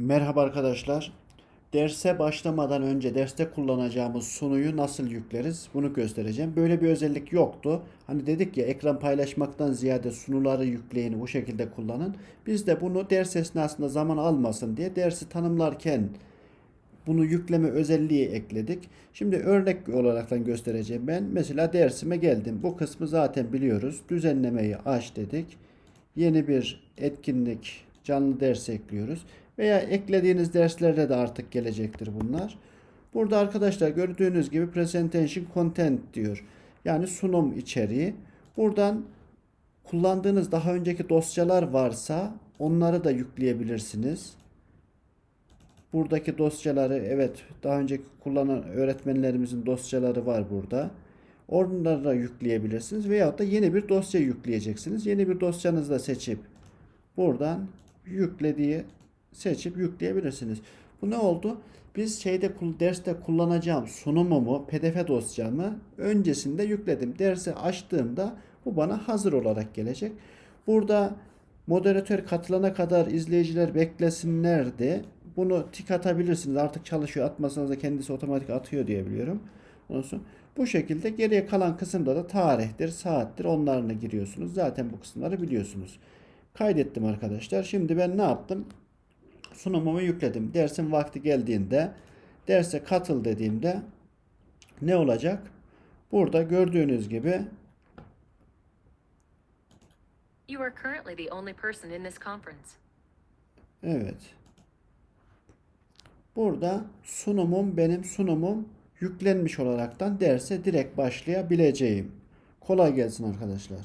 Merhaba arkadaşlar. Derse başlamadan önce derste kullanacağımız sunuyu nasıl yükleriz bunu göstereceğim. Böyle bir özellik yoktu. Hani dedik ya ekran paylaşmaktan ziyade sunuları yükleyin bu şekilde kullanın. Biz de bunu ders esnasında zaman almasın diye dersi tanımlarken bunu yükleme özelliği ekledik. Şimdi örnek olaraktan göstereceğim ben. Mesela dersime geldim. Bu kısmı zaten biliyoruz. Düzenlemeyi aç dedik. Yeni bir etkinlik, canlı ders ekliyoruz. Veya eklediğiniz derslerde de artık gelecektir bunlar. Burada arkadaşlar gördüğünüz gibi presentation content diyor. Yani sunum içeriği. Buradan kullandığınız daha önceki dosyalar varsa onları da yükleyebilirsiniz. Buradaki dosyaları evet daha önceki kullanan öğretmenlerimizin dosyaları var burada. Onları da yükleyebilirsiniz veyahut da yeni bir dosya yükleyeceksiniz. Yeni bir dosyanızı da seçip buradan yüklediği seçip yükleyebilirsiniz. Bu ne oldu? Biz şeyde derste kullanacağım sunumumu, PDF dosyamı öncesinde yükledim. Dersi açtığımda bu bana hazır olarak gelecek. Burada moderatör katılana kadar izleyiciler beklesinler de bunu tik atabilirsiniz. Artık çalışıyor. Atmasanız da kendisi otomatik atıyor diye biliyorum. Sonra bu şekilde geriye kalan kısımda da tarihtir, saattir onlarına giriyorsunuz. Zaten bu kısımları biliyorsunuz. Kaydettim arkadaşlar. Şimdi ben ne yaptım? Sunumumu yükledim. Dersin vakti geldiğinde derse katıl dediğimde ne olacak? Burada gördüğünüz gibi You are currently the only person in this conference. evet. Burada sunumum benim sunumum yüklenmiş olaraktan derse direkt başlayabileceğim. Kolay gelsin arkadaşlar.